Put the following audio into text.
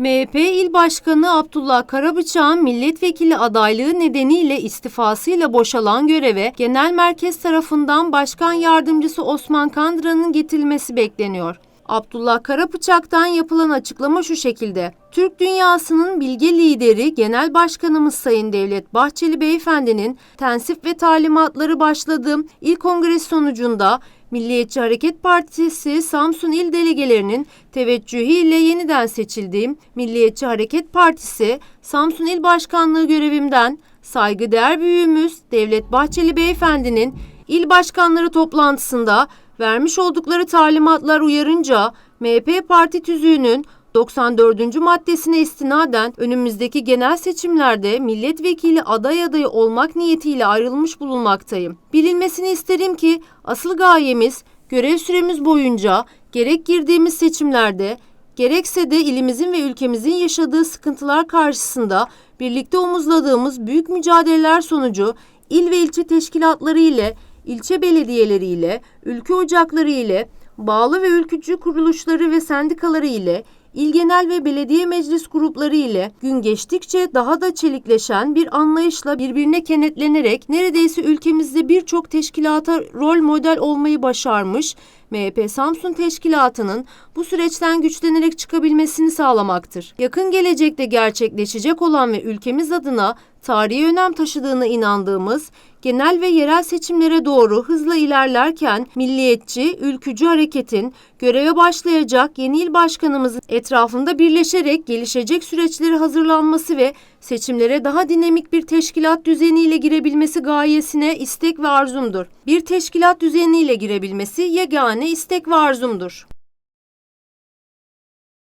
MHP İl Başkanı Abdullah Karabıçak'ın milletvekili adaylığı nedeniyle istifasıyla boşalan göreve Genel Merkez tarafından Başkan Yardımcısı Osman Kandıra'nın getirilmesi bekleniyor. Abdullah Karabıçak'tan yapılan açıklama şu şekilde. Türk dünyasının bilge lideri Genel Başkanımız Sayın Devlet Bahçeli Beyefendi'nin tensif ve talimatları başladığı il kongresi sonucunda Milliyetçi Hareket Partisi Samsun İl Delegelerinin teveccühüyle yeniden seçildiğim Milliyetçi Hareket Partisi Samsun İl Başkanlığı görevimden saygıdeğer büyüğümüz Devlet Bahçeli Beyefendi'nin il başkanları toplantısında vermiş oldukları talimatlar uyarınca MHP parti tüzüğünün 94. maddesine istinaden önümüzdeki genel seçimlerde milletvekili aday adayı olmak niyetiyle ayrılmış bulunmaktayım. Bilinmesini isterim ki asıl gayemiz görev süremiz boyunca gerek girdiğimiz seçimlerde gerekse de ilimizin ve ülkemizin yaşadığı sıkıntılar karşısında birlikte omuzladığımız büyük mücadeleler sonucu il ve ilçe teşkilatları ile ilçe belediyeleri ile, ülke ocakları ile, bağlı ve ülkücü kuruluşları ve sendikaları ile, il genel ve belediye meclis grupları ile gün geçtikçe daha da çelikleşen bir anlayışla birbirine kenetlenerek neredeyse ülkemizde birçok teşkilata rol model olmayı başarmış MHP Samsun Teşkilatı'nın bu süreçten güçlenerek çıkabilmesini sağlamaktır. Yakın gelecekte gerçekleşecek olan ve ülkemiz adına tarihi önem taşıdığına inandığımız genel ve yerel seçimlere doğru hızla ilerlerken milliyetçi, ülkücü hareketin göreve başlayacak yeni il başkanımızın etrafında birleşerek gelişecek süreçleri hazırlanması ve seçimlere daha dinamik bir teşkilat düzeniyle girebilmesi gayesine istek ve arzumdur. Bir teşkilat düzeniyle girebilmesi yegane istek ve.